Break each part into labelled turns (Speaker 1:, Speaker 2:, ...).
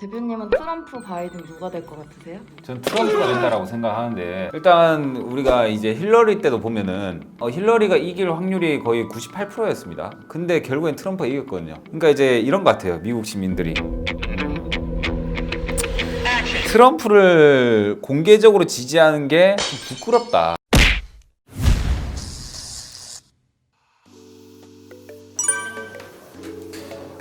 Speaker 1: 대표님은 트럼프 바이든 누가 될 것 같으세요?
Speaker 2: 전 트럼프가 된다라고 생각하는데 일단 우리가 이제 힐러리 때도 보면은 어, 힐러리가 이길 확률이 거의 98%였습니다. 근데 결국엔 트럼프가 이겼거든요. 그러니까 이제 이런 것 같아요. 미국 시민들이 트럼프를 공개적으로 지지하는 게 좀 부끄럽다.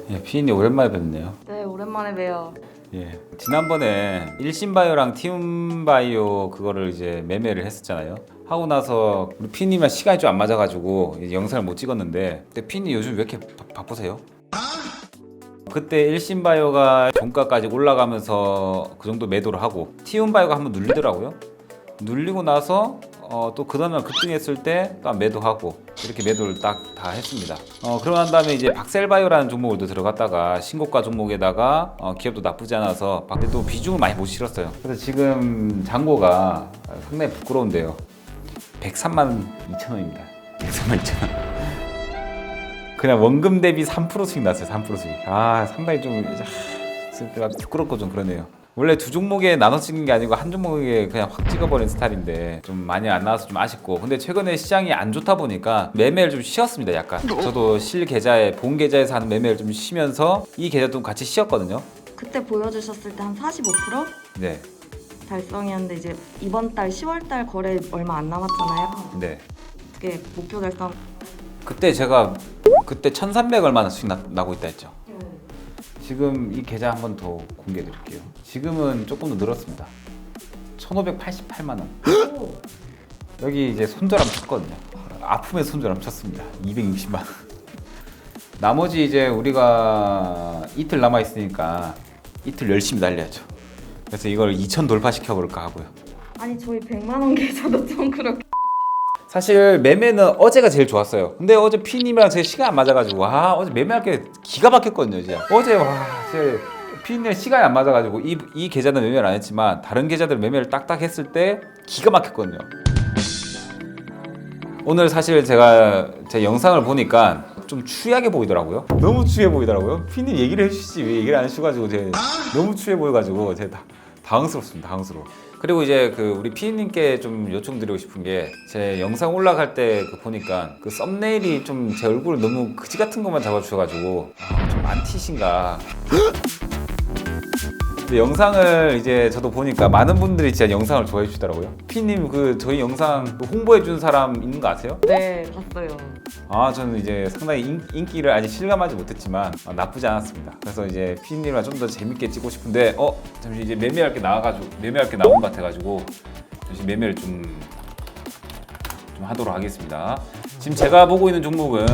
Speaker 2: 예, 피디님 오랜만에 뵙네요.
Speaker 1: 네 오랜만에 봬요.
Speaker 2: 예. 지난번에 일신바이오랑 티움바이오 그거를 이제 매매를 했었잖아요. 하고 나서 우리 피님이랑 시간이 좀 안 맞아가지고 이제 영상을 못 찍었는데 근데 피님 요즘 왜 이렇게 바, 바쁘세요? 그때 일신바이오가 종가까지 올라가면서 그 정도 매도를 하고 티움바이오가 한번 눌리더라고요. 눌리고 나서 어, 또 그다음에 급등했을 때 또 매도하고 이렇게 매도를 딱 다 했습니다. 어, 그러고 난 다음에 이제 박셀바이오라는 종목을 또 들어갔다가 신고가 종목에다가 어, 기업도 나쁘지 않아서 밖에 또 비중을 많이 못 실었어요. 그래서 지금 잔고가 상당히 부끄러운데요. 103만 2천 원입니다. 103만 2천 원. 그냥 원금 대비 3% 수익 났어요. 3% 수익. 아 상당히 좀 하, 부끄럽고 좀 그러네요. 원래 두 종목에 나눠 찍는 게 아니고 한 종목에 그냥 확 찍어버린 스타일인데 좀 많이 안 나와서 좀 아쉽고. 근데 최근에 시장이 안 좋다 보니까 매매를 좀 쉬었습니다 약간. 저도 실 계좌에 본 계좌에서 하는 매매를 좀 쉬면서 이 계좌도 같이 쉬었거든요.
Speaker 1: 그때 보여주셨을 때 한 45%
Speaker 2: 네.
Speaker 1: 달성이었는데 이제 이번 달 10월 달 거래 얼마 안 남았잖아요.
Speaker 2: 네.
Speaker 1: 어떻게 목표 달성?
Speaker 2: 그때 제가 그때 1300 얼마나 수익 나, 나고 있다 했죠. 지금 이 계좌 한 번 더 공개해 드릴게요 지금은 조금 더 늘었습니다 1588만 원 여기 이제 손절함 쳤거든요. 아픔에 손절함 쳤습니다. 260만 원. 나머지 이제 우리가 이틀 남아 있으니까 이틀 열심히 달려야죠. 그래서 이걸 2천 돌파시켜 볼까 하고요.
Speaker 1: 아니 저희 100만 원 계좌도 좀 그렇게.
Speaker 2: 사실 매매는 어제가 제일 좋았어요. 근데 어제 피님이랑 제 시간 안 맞아가지고 와 어제 매매할 게 기가 막혔거든요. 진짜. 어제 와제 피님이랑 시간이 안 맞아가지고 이, 이 계좌는 매매를 안 했지만 다른 계좌들 매매를 딱딱 했을 때 기가 막혔거든요. 오늘 사실 제가 제 영상을 보니까 좀 추하게 보이더라고요. 너무 추해 보이더라고요. 피님 얘기를 해주시지 왜 얘기를 안 해주셔가지고 제 너무 추해 보여가지고 제가 다, 당황스럽습니다. 당황스러워. 그리고 이제 그 우리 피디님께 좀 요청드리고 싶은 게 제 영상 올라갈 때 그 보니까 그 썸네일이 좀 제 얼굴 너무 그지 같은 것만 잡아주셔가지고 아, 좀 안 티신가. 근데 영상을 이제 저도 보니까 많은 분들이 진짜 영상을 좋아해 주시더라고요. 피디님 그 저희 영상 그 홍보해 준 사람 있는 거 아세요?
Speaker 1: 네 봤어요.
Speaker 2: 아 저는 이제 상당히 인, 인기를 아직 실감하지 못했지만 어, 나쁘지 않았습니다. 그래서 이제 피디님이랑 좀 더 재밌게 찍고 싶은데 어 잠시 이제 매매할 게 나와가지고 매매할 게 나온 것 같아가지고 잠시 매매를 좀, 좀 하도록 하겠습니다. 지금 제가 보고 있는 종목은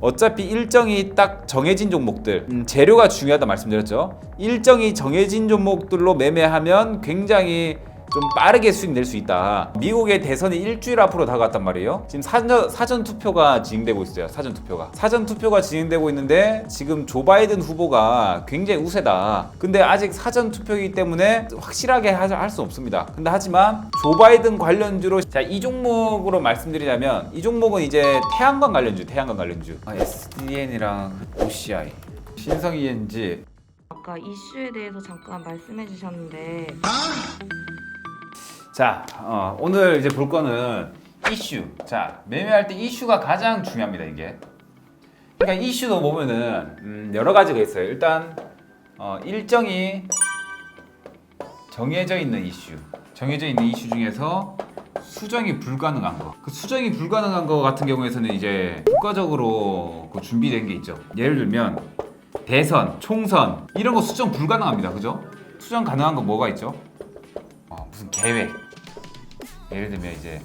Speaker 2: 어차피 일정이 딱 정해진 종목들 음, 재료가 중요하다 말씀드렸죠. 일정이 정해진 종목들로 매매하면 굉장히 좀 빠르게 수익 낼 수 있다. 미국의 대선이 일주일 앞으로 다가왔단 말이에요. 지금 사전, 사전 투표가 진행되고 있어요. 사전 투표가. 사전 투표가 진행되고 있는데 지금 조 바이든 후보가 굉장히 우세다. 근데 아직 사전 투표이기 때문에 확실하게 할 수 없습니다. 근데 하지만 조 바이든 관련주로 자, 이 종목으로 말씀드리자면 이 종목은 이제 태양광 관련주, 태양광 관련주. 아, SDN이랑 OCI, 신성 ENG
Speaker 1: 아까 이슈에 대해서 잠깐 말씀해 주셨는데
Speaker 2: 자, 어, 오늘 이제 볼 거는 이슈. 자, 매매할 때 이슈가 가장 중요합니다, 이게. 그러니까 이슈도 보면은 음, 여러 가지가 있어요. 일단 어, 일정이 정해져 있는 이슈. 정해져 있는 이슈 중에서 수정이 불가능한 거. 그 수정이 불가능한 거 같은 경우에서는 이제 국가적으로 그 준비된 게 있죠. 예를 들면 대선, 총선 이런 거 수정 불가능합니다. 그죠? 수정 가능한 거 뭐가 있죠? 어, 무슨 계획. 예를 들면 이제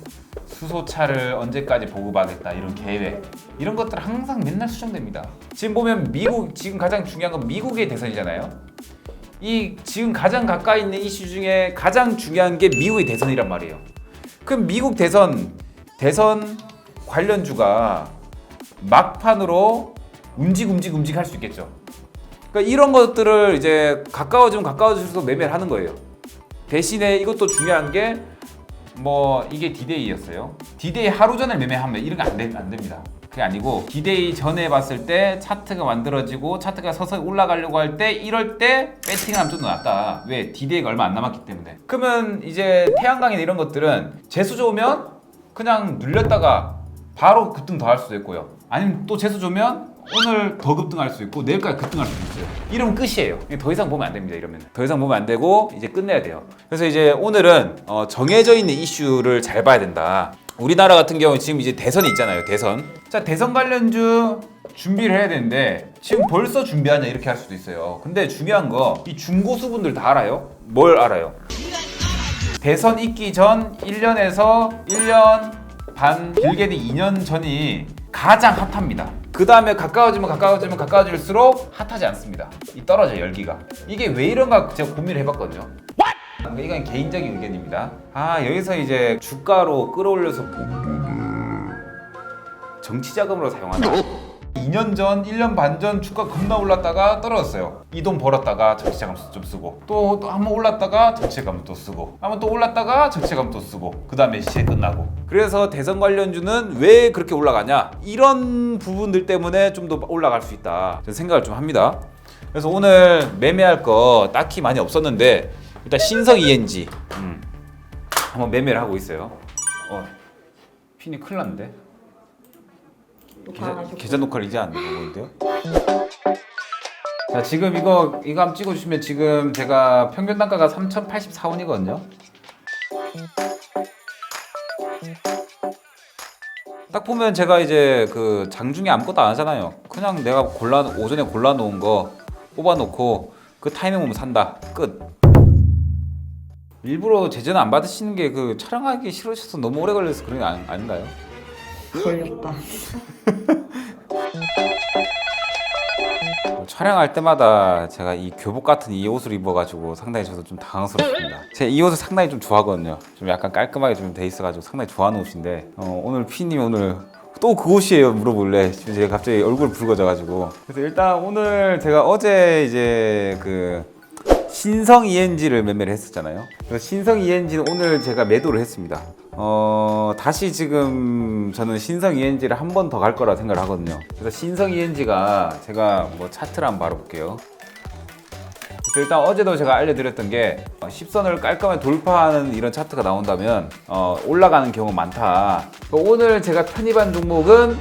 Speaker 2: 수소차를 언제까지 보급하겠다 이런 계획 이런 것들 항상 맨날 수정됩니다. 지금 보면 미국 지금 가장 중요한 건 미국의 대선이잖아요. 이 지금 가장 가까이 있는 이슈 중에 가장 중요한 게 미국의 대선이란 말이에요. 그럼 미국 대선 대선 관련주가 막판으로 움직 움직 움직 할 수 있겠죠. 그러니까 이런 것들을 이제 가까워지면 가까워질수록 매매를 하는 거예요. 대신에 이것도 중요한 게 뭐 이게 디데이였어요. 디데이 하루 전에 매매하면 이런 거안 안 됩니다. 그게 아니고 디데이 전에 봤을 때 차트가 만들어지고 차트가 서서히 올라가려고 할 때 이럴 때 배팅을 하면 좀더 낫다. 왜? 디데이가 얼마 안 남았기 때문에. 그러면 이제 태양광이나 이런 것들은 재수 좋으면 그냥 눌렸다가 바로 급등 더 할 수도 있고요. 아니면 또 재수 좋으면 오늘 더 급등할 수 있고 내일까지 급등할 수도 있어요. 이러면 끝이에요. 더 이상 보면 안 됩니다. 이러면 더 이상 보면 안 되고 이제 끝내야 돼요. 그래서 이제 오늘은 어, 정해져 있는 이슈를 잘 봐야 된다. 우리나라 같은 경우 지금 이제 대선이 있잖아요. 대선. 자 대선 관련주 준비를 해야 되는데 지금 벌써 준비하냐 이렇게 할 수도 있어요. 근데 중요한 거 이 중고수분들 다 알아요? 뭘 알아요? 대선 있기 전 1년에서 1년 반 길게는 2년 전이 가장 핫합니다. 그 다음에 가까워지면 가까워지면 가까워질수록 핫하지 않습니다. 이 떨어져 요 열기가. 이게 왜 이런가 제가 고민을 해봤거든요. 그러니까 이건 개인적인 의견입니다. 아 여기서 이제 주가로 끌어올려서 정치 자금으로 사용한다. 2년 전, 1년 반 전 주가 겁나 올랐다가 떨어졌어요. 이 돈 벌었다가 자금 좀 쓰고 또한 번 올랐다가 또 쓰고 한 번 또 올랐다가 또 쓰고 그 다음에 시에 끝나고 그래서 대선 관련주는 왜 그렇게 올라가냐 이런 부분들 때문에 좀 더 올라갈 수 있다 생각을 좀 합니다. 그래서 오늘 매매할 거 딱히 많이 없었는데 일단 신성 ENG 음, 한번 매매를 하고 있어요. 어, 핀이 큰일 났는데.
Speaker 1: 녹화
Speaker 2: 계좌,
Speaker 1: 하셨고.
Speaker 2: 계좌 녹화를 이제 안 되는데요? 자 지금 이거 이거 한번 찍어주시면 지금 제가 평균 단가가 3,084원이거든요. 딱 보면 제가 이제 그 장중에 아무것도 안 하잖아요. 그냥 내가 골라 오전에 골라 놓은 거 뽑아 놓고 그 타이밍 보면 산다. 끝. 일부러 제재는 안 받으시는 게 그 촬영하기 싫으셔서 너무 오래 걸려서 그런 게 아니, 아닌가요?
Speaker 1: 걸렸다.
Speaker 2: 촬영할 때마다 제가 이 교복 같은 이 옷을 입어가지고 상당히 저도 좀 당황스럽습니다. 제가 이 옷을 상당히 좀 좋아하거든요. 좀 약간 깔끔하게 좀 돼 있어가지고 상당히 좋아하는 옷인데 어, 오늘 피님 오늘 또 그 옷이에요 물어볼래 지금 제가 갑자기 얼굴 붉어져가지고 그래서 일단 오늘 제가 어제 이제 그 신성 ENG를 매매를 했었잖아요. 그래서 신성 ENG는 오늘 제가 매도를 했습니다. 어, 다시 지금 저는 신성 ENG를 한 번 더 갈 거라 생각을 하거든요. 그래서 신성 ENG가 제가 뭐 차트를 한번 바라볼게요. 그래서 일단 어제도 제가 알려드렸던 게 어, 10선을 깔끔하게 돌파하는 이런 차트가 나온다면 어, 올라가는 경우 많다. 오늘 제가 편입한 종목은